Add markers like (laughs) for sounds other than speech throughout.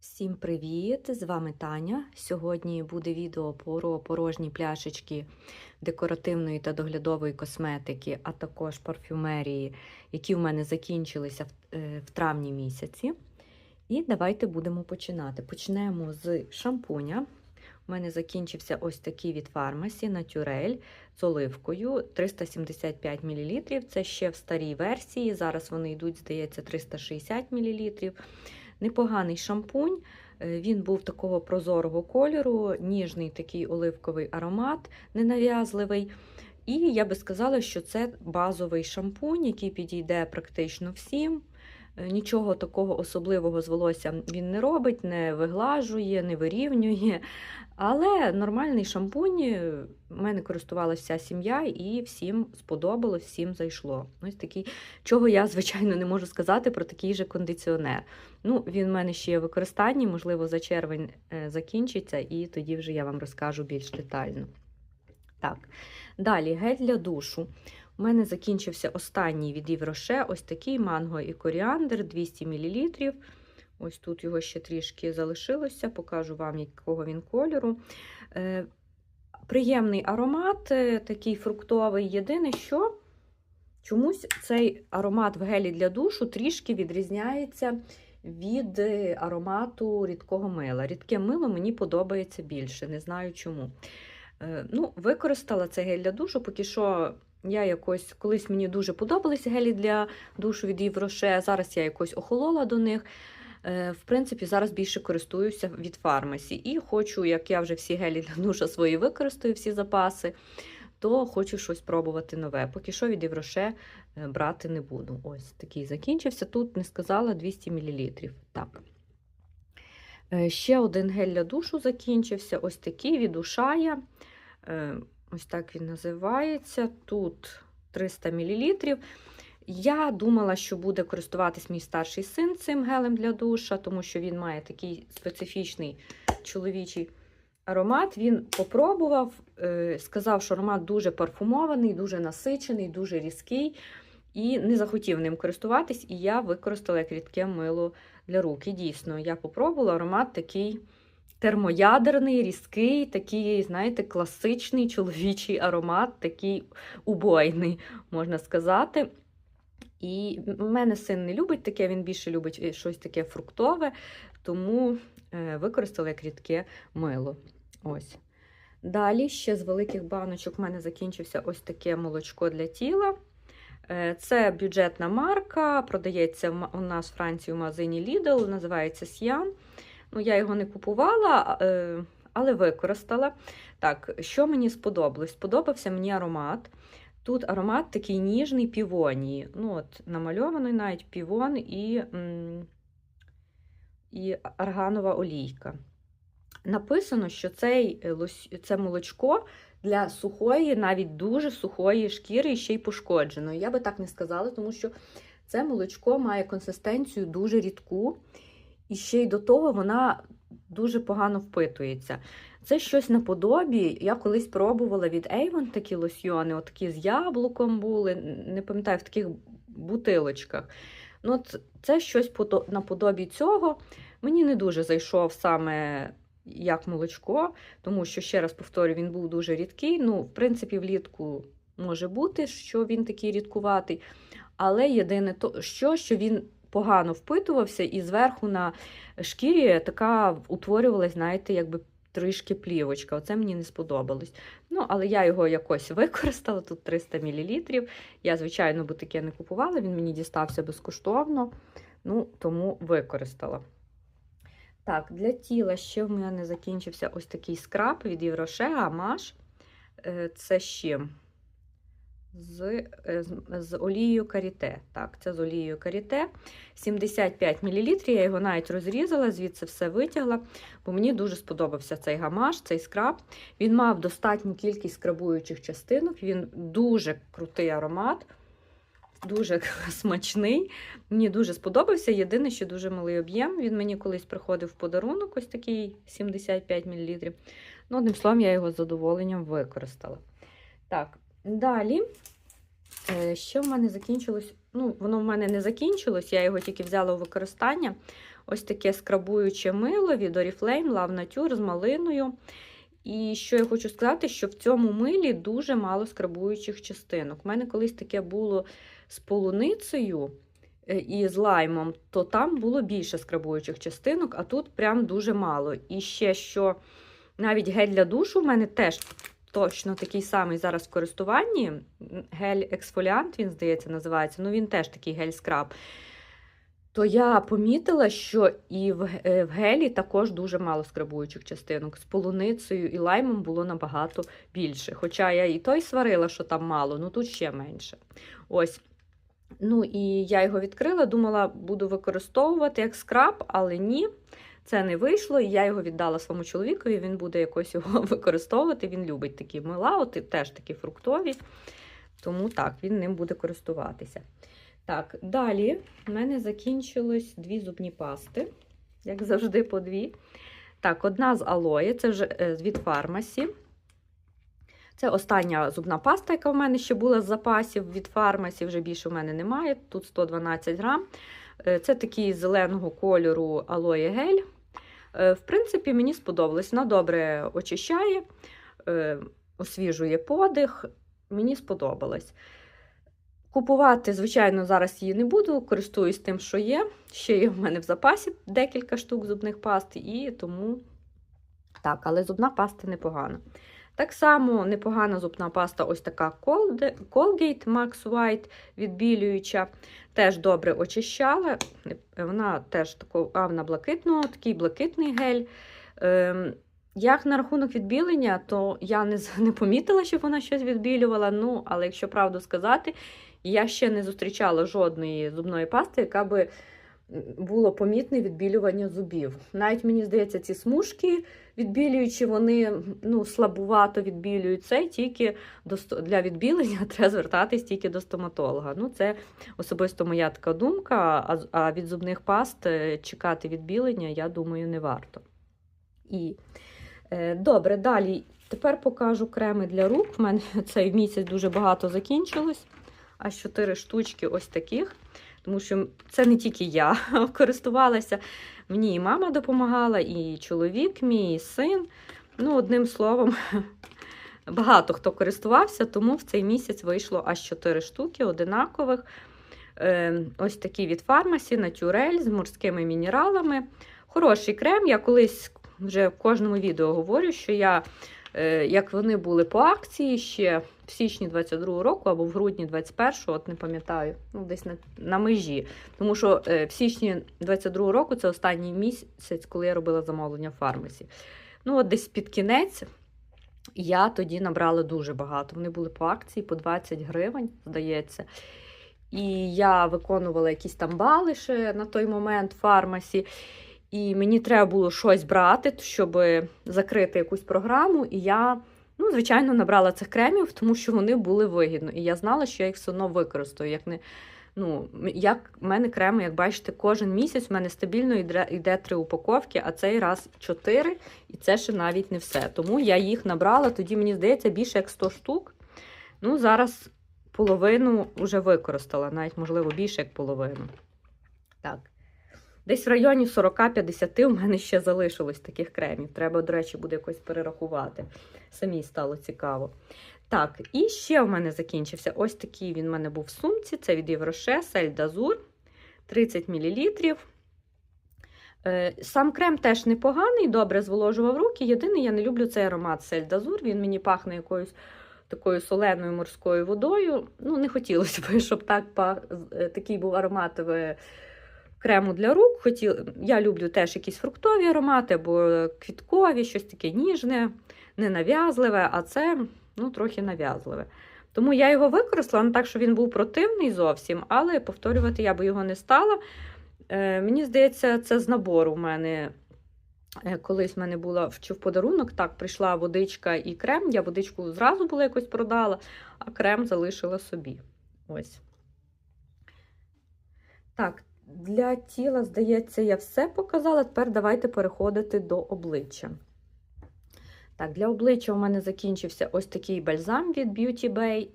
Всім привіт! З вами Таня. Сьогодні буде відео про порожні пляшечки декоративної та доглядової косметики, а також парфюмерії, які в мене закінчилися в, е, травні місяці. І давайте будемо починати. Почнемо з шампуня. У мене закінчився ось такий від фармасі Натюрель з оливкою 375 мл. Це ще в старій версії. Зараз вони йдуть, здається, 360 мл. Непоганий шампунь. Е, Він був такого прозорого кольору, ніжний такий оливковий аромат, ненав'язливий. І я би сказала, що це базовий шампунь, який підійде практично всім. Е, Нічого такого особливого з волоссям він не робить, не виглажує, не вирівнює. Але нормальний шампунь, е, в мене користувалася вся сім'я, і всім сподобалось, всім зайшло. Ось такий, чого я, звичайно, не можу сказати про такий же кондиціонер. Ну, Він в мене ще є в використанні, можливо, за червень е, закінчиться, і тоді вже я вам розкажу більш детально. Так, далі гель для душу. У мене закінчився останній від Євроше, ось такий манго і коріандр 200 мл. Ось тут його ще трішки залишилося, покажу вам, якого він кольору. Е, Приємний аромат, е, такий фруктовий. Єдине, що чомусь цей аромат в гелі для душу трішки відрізняється від е, аромату рідкого мила. Рідке мило мені подобається більше, не знаю чому. Ну, Використала цей гель для душу, поки що я якось колись мені дуже подобалися гелі для душу від Євроше. Зараз я якось охолола до них. Е, В принципі, зараз більше користуюся від фармасі. І хочу, як я вже всі гелі для душа свої використаю, всі запаси, то хочу щось пробувати нове. Поки що від Євроше е, брати не буду. Ось такий закінчився. Тут не сказала 200 мл. Так. Е, Ще один гель для душу закінчився. Ось такий від Ушая. Ось так він називається. Тут 300 мл. Я думала, що буде користуватись мій старший син цим гелем для душа, тому що він має такий специфічний чоловічий аромат. Він попробував, е, сказав, що аромат дуже парфумований, дуже насичений, дуже різкий. І не захотів ним користуватись, і я використала як рідке мило для рук. І дійсно, я попробувала аромат такий термоядерний, різкий, такий, знаєте, класичний чоловічий аромат, такий убойний, можна сказати. І в мене син не любить таке, він більше любить е, щось таке фруктове, тому е, використала як рідке мило. Ось. Далі ще з великих баночок в мене закінчився ось таке молочко для тіла. Е, Це бюджетна марка, продається у нас в Франції в магазині Lidl, називається С'ян. Ну, я його не купувала, е, але використала. Так, що мені сподобалось? Сподобався мені аромат. Тут аромат такий ніжний півонії. Ну, от, намальований навіть півон і, і арганова олійка. Написано, що цей, е, це молочко для сухої, навіть дуже сухої шкіри і ще й пошкодженої. Я би так не сказала, тому що це молочко має консистенцію дуже рідку, і ще й до того вона дуже погано впитується. Це щось наподобі. Я колись пробувала від Avon такі лосьйони, от такі з яблуком були, не пам'ятаю, в таких бутилочках. Ну, от Це щось наподобі цього. Мені не дуже зайшов саме як молочко, тому що, ще раз повторю, він був дуже рідкий. Ну, в принципі, влітку може бути, що він такий рідкуватий. Але єдине то, що, що він погано впитувався, і зверху на шкірі така утворювалась, знаєте, якби трішки плівочка. Оце мені не сподобалось. Ну, але я його якось використала, тут 300 мл. Я, звичайно, би таке не купувала, він мені дістався безкоштовно, ну, тому використала. Так, для тіла ще в мене закінчився ось такий скраб від Євроше Амаш. Е, Це чим? З, е, з, з олією каріте. Так, це з олією каріте. 75 мл. Я його навіть розрізала, звідси все витягла, бо мені дуже сподобався цей гамаш, цей скраб. Він мав достатню кількість скрабуючих частинок, він дуже крутий аромат, дуже (laughs) смачний. Мені дуже сподобався. Єдине, що дуже малий об'єм. Він мені колись приходив в подарунок, ось такий 75 мл. Ну, одним словом, я його з задоволенням використала. Так, далі, е, що в мене закінчилось ну, воно в мене не закінчилось, я його тільки взяла у використання. Ось таке скрабуюче мило від Oriflame Love Nature з малиною. І що я хочу сказати, що в цьому милі дуже мало скрабуючих частинок. У мене колись таке було з полуницею е, і з лаймом, то там було більше скрабуючих частинок, а тут прям дуже мало. І ще що навіть гель для душу в мене теж точно такий самий зараз в користуванні. Гель-ексфоліант, він, здається, називається. Ну, він теж такий гель-скраб. То я помітила, що і в е, в гелі також дуже мало скрабуючих частинок. З полуницею і лаймом було набагато більше. Хоча я і той сварила, що там мало, ну тут ще менше. Ось. Ну і я його відкрила, думала, буду використовувати як скраб, але ні, це не вийшло. І я його віддала своєму чоловікові, він буде якось його (laughs) використовувати. Він любить такі мила, от теж такі фруктові. Тому так, він ним буде користуватися. Так, далі в мене закінчилось дві зубні пасти, як завжди, по дві. Так, одна з алої, це вже від фармасі. Це остання зубна паста, яка в мене ще була з запасів від фармасі, вже більше в мене немає. Тут 112 грам. Е, це такий зеленого кольору алоє гель. Е, в принципі, мені сподобалось. Вона добре очищає, освіжує подих. Мені сподобалось. Купувати, звичайно, зараз її не буду, користуюсь тим, що є. Ще є в мене в запасі декілька штук зубних паст, і тому так, але зубна паста непогана. Так само непогана зубна паста ось така Colgate Max White відбілююча. Теж добре очищала. Вона теж тако, а вона блакитного, такий блакитний гель. Ем, як на рахунок відбілення, то я не (laughs) не помітила, щоб вона щось відбілювала. Ну, але якщо правду сказати, я ще не зустрічала жодної зубної пасти, яка би було помітне відбілювання зубів. Навіть мені здається, ці смужки відбілюючі, вони ну, слабувато відбілюють це тільки до, для відбілення (laughs) треба звертатись тільки до стоматолога. Ну, Це особисто моя така думка, а, а від зубних паст е, чекати відбілення, я думаю, не варто. І е, Добре, далі. Тепер покажу креми для рук. У мене (laughs) цей місяць дуже багато закінчилось аж 4 штучки ось таких. Тому що це не тільки я (laughs) користувалася, мені і мама допомагала, і чоловік, мій і син. Ну, одним словом, (laughs) багато хто користувався, тому в цей місяць вийшло аж 4 штуки одинакових. Е, ось такі від фармасі, натюрель з морськими мінералами. Хороший крем. Я колись вже в кожному відео говорю, що я як вони були по акції ще в січні 22 року або в грудні 21-го, от не пам'ятаю, ну десь на на межі. Тому що е, в січні 22 року це останній місяць, коли я робила замовлення в фармасі. Ну, от десь під кінець я тоді набрала дуже багато. Вони були по акції по 20 гривень, здається. І я виконувала якісь там бали ще на той момент в фармасі. І мені треба було щось брати, щоб закрити якусь програму. І я, ну, звичайно, набрала цих кремів, тому що вони були вигідно. І я знала, що я їх все одно використаю. Як не, ну, як в мене креми, як бачите, кожен місяць в мене стабільно йде, три упаковки, а цей раз чотири, і це ще навіть не все. Тому я їх набрала, тоді, мені здається, більше як 100 штук. Ну, зараз половину вже використала, навіть, можливо, більше як половину. Десь в районі 40-50 у мене ще залишилось таких кремів. Треба, до речі, буде якось перерахувати. Самі стало цікаво. Так, і ще в мене закінчився ось такий він в мене був в сумці. Це від Євроше, Сель Дазур 30 мл. Сам крем теж непоганий, добре зволожував руки. Єдине, я не люблю цей аромат Сель Дазур. Він мені пахне якоюсь такою соленою морською водою. Ну, не хотілося б, (laughs) щоб так е, такий був аромат в крему для рук. Хотіла, Я люблю теж якісь фруктові аромати або квіткові, щось таке ніжне, ненав'язливе, а це ну, трохи нав'язливе. Тому я його використала, не так, що він був противний зовсім, але повторювати я би його не стала. Е, Мені здається, це з набору в мене. Е, колись в мене була чи в подарунок, так, прийшла водичка і крем. Я водичку зразу була якось продала, а крем залишила собі. Ось. Так, для тіла, здається, я все показала. Тепер давайте переходити до обличчя. Так, Для обличчя у мене закінчився ось такий бальзам від Beauty Bay.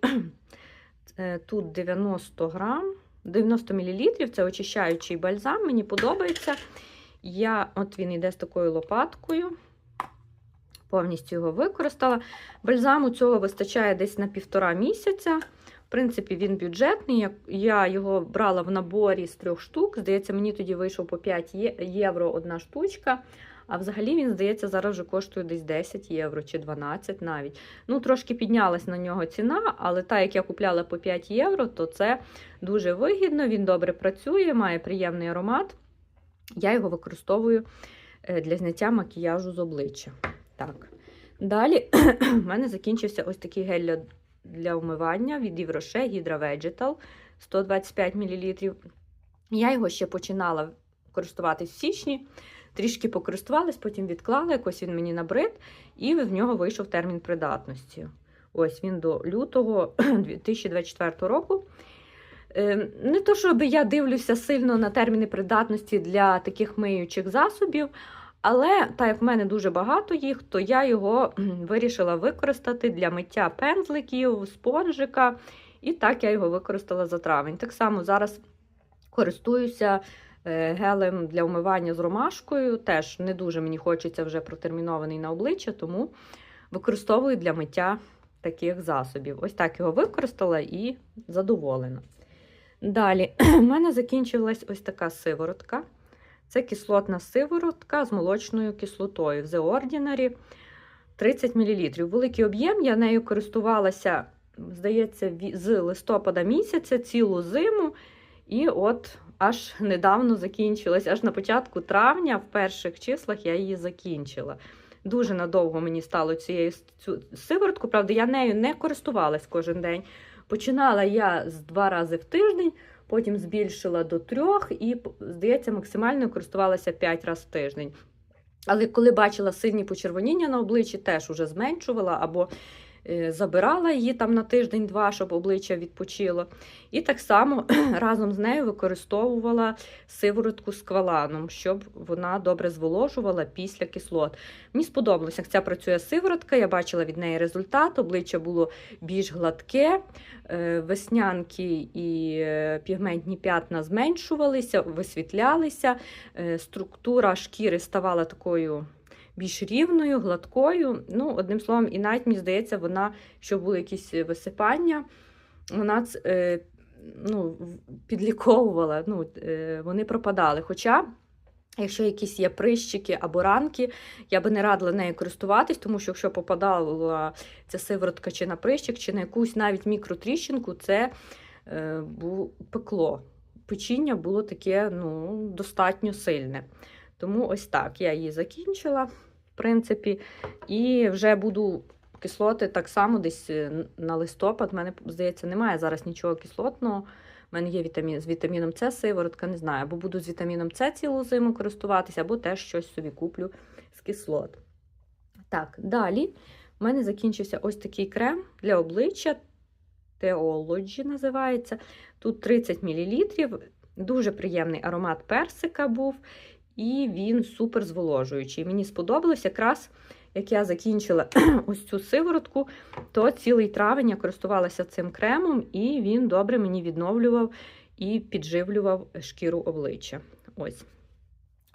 (clears throat) Тут 90 грам. 90 мл. Це очищаючий бальзам, мені подобається. Я, От він йде з такою лопаткою. Повністю його використала. Бальзаму цього вистачає десь на півтора місяця. Принципі, він бюджетний. Я його брала в наборі з трьох штук. Здається, мені тоді вийшов по 5 євро одна штучка. А взагалі, він, здається, зараз вже коштує десь 10 євро чи 12 навіть. Ну, трошки піднялась на нього ціна, але та, як я купляла по 5 євро, то це дуже вигідно, він добре працює, має приємний аромат. Я його використовую для зняття макіяжу з обличчя. Так. Далі (clears throat) в мене закінчився ось такий гель для вмивання від Євроше Hydra Vegetal 125 мл. Я його ще починала користуватись в січні. Трішки покористувалась, потім відклала, якось він мені набрид, і в нього вийшов термін придатності. Ось він до лютого (clears throat) 2024 року. Не то, щоб я дивлюся сильно на терміни придатності для таких миючих засобів, але так як в мене дуже багато їх, то я його вирішила використати для миття пензликів, спонжика. І так я його використала за травень. Так само зараз користуюся гелем для вмивання з ромашкою. Теж не дуже мені хочеться вже протермінований на обличчя, тому використовую для миття таких засобів. Ось так його використала і задоволена. Далі, (clears throat) в мене закінчилась ось така сиворотка. Це кислотна сиворотка з молочною кислотою. В The Ordinary 30 мл. Великий об'єм, я нею користувалася, здається, з листопада місяця цілу зиму. І от аж недавно закінчилась, аж на початку травня, в перших числах, я її закінчила. Дуже надовго мені стало цією цю сиворотку, правда, я нею не користувалась кожен день. Починала я з два рази в тиждень, потім збільшила до трьох і, здається, максимально користувалася п'ять разів в тиждень. Але коли бачила сильні почервоніння на обличчі, теж уже зменшувала або забирала її там на тиждень-два, щоб обличчя відпочило. І так само (clears throat) разом з нею використовувала сиворотку з кваланом, щоб вона добре зволожувала після кислот. Мені сподобалося, як ця працює сиворотка, я бачила від неї результат, обличчя було більш гладке, веснянки і пігментні п'ятна зменшувалися, висвітлялися, структура шкіри ставала такою більш рівною, гладкою. Ну, одним словом, і навіть, мені здається, вона, що були якісь висипання, вона е, ну, підліковувала, ну, е, вони пропадали. Хоча. Якщо якісь є прищики або ранки, я би не радила нею користуватись, тому що якщо попадала ця сиворотка чи на прищик, чи на якусь навіть мікротріщинку, це е, було пекло. Печіння було таке ну, достатньо сильне. Тому ось так я її закінчила, в принципі, і вже буду кислоти так само десь е, на листопад. У мене, здається, немає зараз нічого кислотного. У мене є вітамін, з вітаміном С сиворотка, не знаю, або буду з вітаміном С цілу зиму користуватися, або теж щось собі куплю з кислот. Так, далі в мене закінчився ось такий крем для обличчя. Teology називається. Тут 30 мл. Дуже приємний аромат персика був. І він супер зволожуючий. Мені сподобалось якраз, як я закінчила (clears throat) ось цю сиворотку, то цілий травень я користувалася цим кремом, і він добре мені відновлював і підживлював шкіру обличчя. Ось.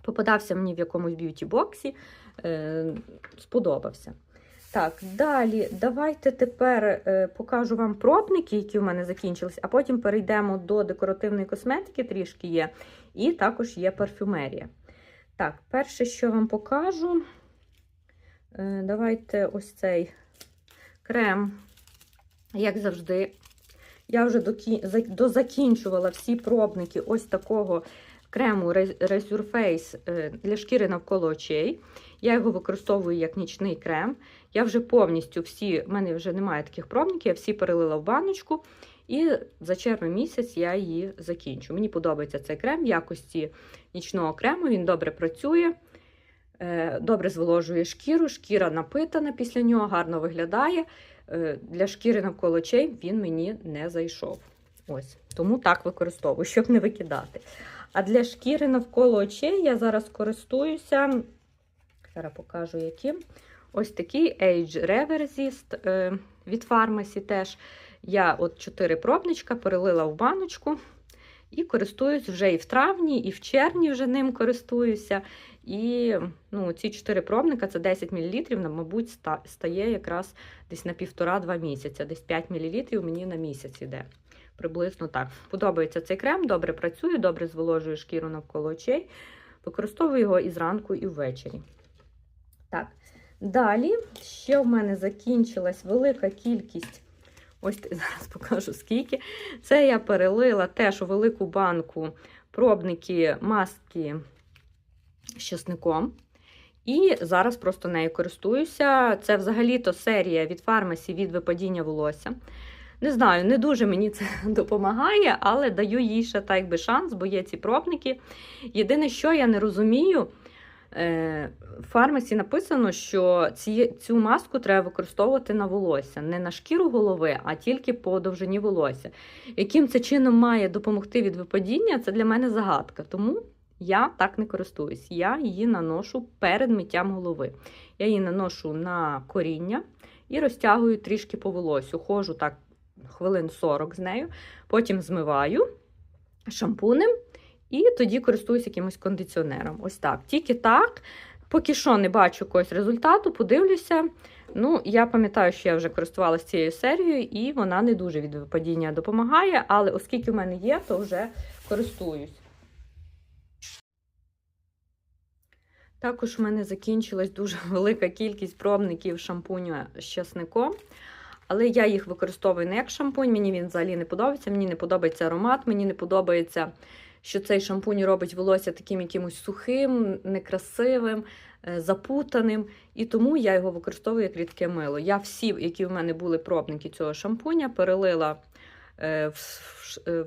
Попадався мені в якомусь б'юті-боксі, е, сподобався. Так, далі, давайте тепер е, покажу вам пробники, які в мене закінчились, а потім перейдемо до декоративної косметики, трішки є, і також є парфюмерія. Так, перше, що вам покажу, е, давайте ось цей крем, як завжди. Я вже дозакінчувала всі пробники ось такого крему Resurface е, для шкіри навколо очей. Я його використовую як нічний крем. Я вже повністю всі, в мене вже немає таких пробників, я всі перелила в баночку. І за червень місяць я її закінчу. Мені подобається цей крем в якості нічного крему, він добре працює, е, добре зволожує шкіру, шкіра напитана після нього, гарно виглядає. Е, для шкіри навколо очей він мені не зайшов. Ось, Тому так використовую, щоб не викидати. А для шкіри навколо очей я зараз користуюся, зараз покажу яким. Ось такий Age Reversist е, від фармасі теж. Я от 4 пробничка перелила в баночку. І користуюсь вже і в травні, і в червні вже ним користуюся. І ну, ці 4 пробника це 10 мл, мабуть, стає якраз десь на півтора-два місяця, десь 5 мл мені на місяць іде. Приблизно так. Подобається цей крем, добре працює, добре зволожує шкіру навколо очей. Використовую його і зранку, і ввечері. Так, далі ще в мене закінчилась велика кількість. Ось зараз покажу скільки. Це я перелила теж у велику банку пробники маски з часником. І зараз просто нею користуюся. Це взагалі-то серія від фармасі від випадіння волосся. Не знаю, не дуже мені це (laughs) допомагає, але даю їй ще так якби шанс, бо є ці пробники. Єдине, що я не розумію, в фармасі написано, що ці, цю маску треба використовувати на волосся, не на шкіру голови, а тільки по довжині волосся. Яким це чином має допомогти від випадіння, це для мене загадка. Тому я так не користуюсь. Я її наношу перед миттям голови. Я її наношу на коріння і розтягую трішки по волосю. Хожу так хвилин 40 з нею, потім змиваю шампунем і тоді користуюсь якимось кондиціонером. Ось так. Тільки так. Поки що не бачу якогось результату, подивлюся. Ну, я пам'ятаю, що я вже користувалася цією серією, і вона не дуже від випадіння допомагає, але оскільки в мене є, то вже користуюсь. Також в мене закінчилась дуже (laughs) велика кількість пробників шампуню з часником. Але я їх використовую не як шампунь, мені він взагалі не подобається. Мені не подобається аромат, мені не подобається, що цей шампунь робить волосся таким якимось сухим, некрасивим, е, запутаним. І тому я його використовую як рідке мило. Я всі, які в мене були пробники цього шампуня, перелила е, е,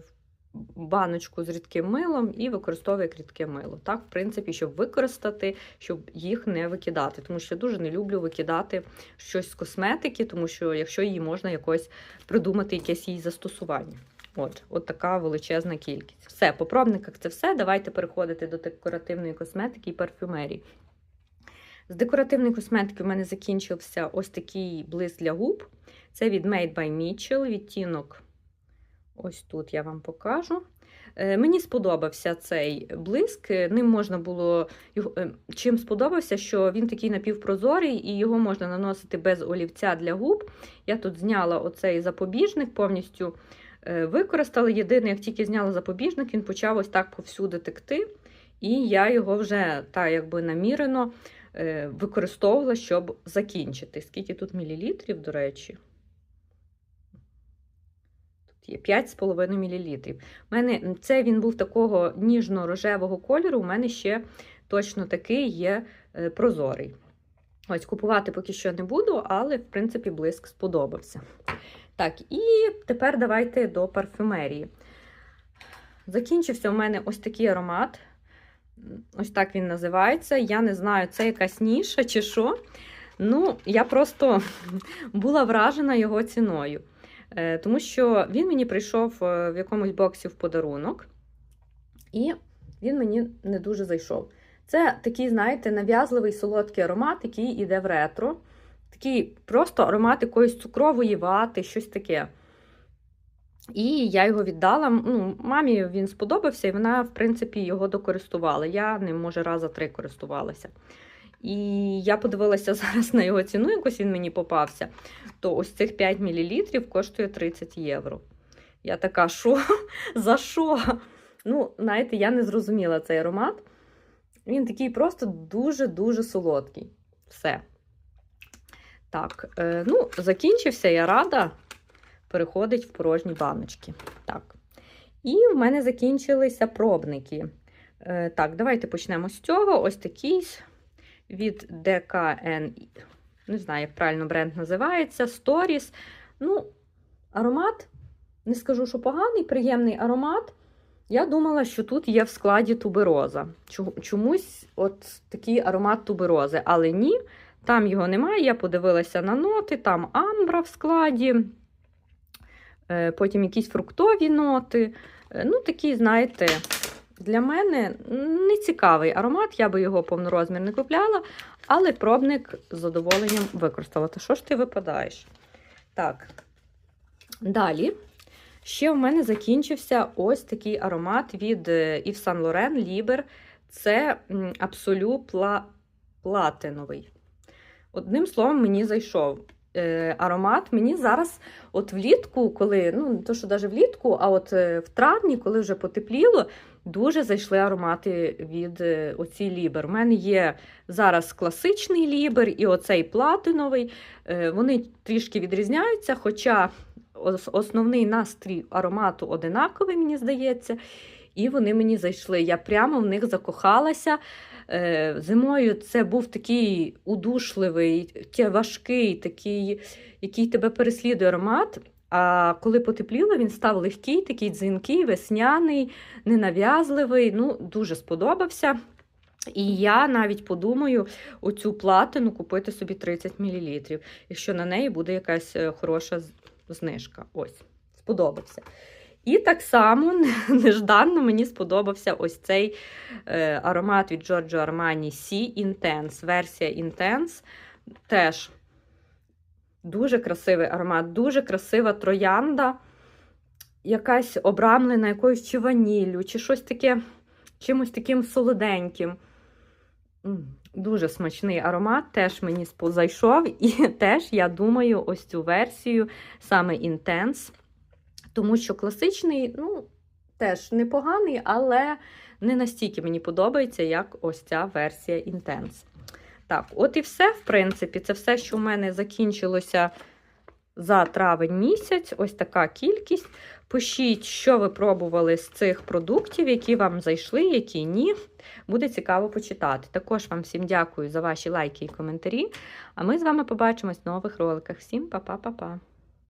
в баночку з рідким милом і використовую як рідке мило. Так, в принципі, щоб використати, щоб їх не викидати. Тому що дуже не люблю викидати щось з косметики, тому що якщо її можна якось придумати, якесь її застосування. От, от така величезна кількість. Все, по пробниках це все. Давайте переходити до декоративної косметики і парфюмерії. З декоративної косметики в мене закінчився ось такий блиск для губ. Це від Made by Mitchell, відтінок. Ось тут я вам покажу. Е, Мені сподобався цей блиск. Ним можна було. е, Чим сподобався, що він такий напівпрозорий і його можна наносити без олівця для губ. Я тут зняла оцей запобіжник, повністю е, використала. Єдине, як тільки зняла запобіжник, він почав ось так повсюди текти. І я його вже так якби намірено е, використовувала, щоб закінчити. Скільки тут мілілітрів, до речі? Тут є 5,5 мл. У мене це він був такого ніжно-рожевого кольору. У мене ще точно такий є е, прозорий. Ось купувати поки що не буду, але, в принципі, блиск сподобався. Так, і тепер давайте до парфюмерії. Закінчився у мене ось такий аромат. Ось так він називається. Я не знаю, це якась ніша чи що. Ну, я просто (laughs) була вражена його ціною. Е, Тому що він мені прийшов е, в якомусь боксі в подарунок, і він мені не дуже зайшов. Це такий, знаєте, нав'язливий солодкий аромат, який іде в ретро. Такий просто аромат якоїсь цукрової вати, щось таке. І я його віддала. Ну, Мамі він сподобався, і вона, в принципі, його докористувала. Я ним, може, раза три користувалася. І я подивилася (laughs) зараз на його ціну, якось він мені попався. То ось цих 5 мл коштує 30 євро. Я така, що? (laughs) За що? Ну, знаєте, я не зрозуміла цей аромат. Він такий просто дуже-дуже солодкий. Все. Так, е, ну, закінчився, я рада. Переходить в порожні баночки. Так. І в мене закінчилися пробники. Е, так, давайте почнемо з цього. Ось такий від DKN, не знаю, як правильно бренд називається, Stories. Ну, аромат, не скажу, що поганий, приємний аромат. Я думала, що тут є в складі тубероза. Чомусь от такий аромат туберози, але ні, там його немає. Я подивилася на ноти, там амбра в складі, е, потім якісь фруктові ноти. Е, Ну, такий, знаєте, для мене не цікавий аромат, я би його повнорозмір не купляла, але пробник з задоволенням використала. Та що ж ти випадаєш? Так, далі Ще в мене закінчився ось такий аромат від е, Yves Saint Laurent Liber. Це Absolu платиновий. Одним словом, мені зайшов е, аромат. Мені зараз, от влітку, коли, ну, не то, що навіть влітку, а от е, в травні, коли вже потепліло, дуже зайшли аромати від е, оцій лібер. У мене є зараз класичний лібер і оцей платиновий. Е, вони трішки відрізняються, хоча основний настрій аромату одинаковий, мені здається. І вони мені зайшли. Я прямо в них закохалася. Е, Зимою це був такий удушливий, важкий, такий, який тебе переслідує аромат. А коли потепліло, він став легкий, такий дзвінкий, весняний, ненав'язливий. Ну, дуже сподобався. І я навіть подумаю оцю платину купити собі 30 мл, якщо на неї буде якась е, хороша знижка. Ось, сподобався. І так само (laughs) нежданно мені сподобався ось цей е, аромат від Giorgio Armani C Intense, версія Intense. Теж дуже красивий аромат, дуже красива троянда, якась обрамлена якоюсь чи ваніллю, чи щось таке, чимось таким солоденьким. Дуже смачний аромат, теж мені зайшов, (laughs) і теж я думаю, ось цю версію саме Intense. Тому що класичний, ну, теж непоганий, але не настільки мені подобається, як ось ця версія Intense. Так, от і все, в принципі, це все, що в мене закінчилося за травень місяць. Ось така кількість. Пишіть, що ви пробували з цих продуктів, які вам зайшли, які ні. Буде цікаво почитати. Також вам всім дякую за ваші лайки і коментарі. А ми з вами побачимось в нових роликах. Всім па-па-па-па!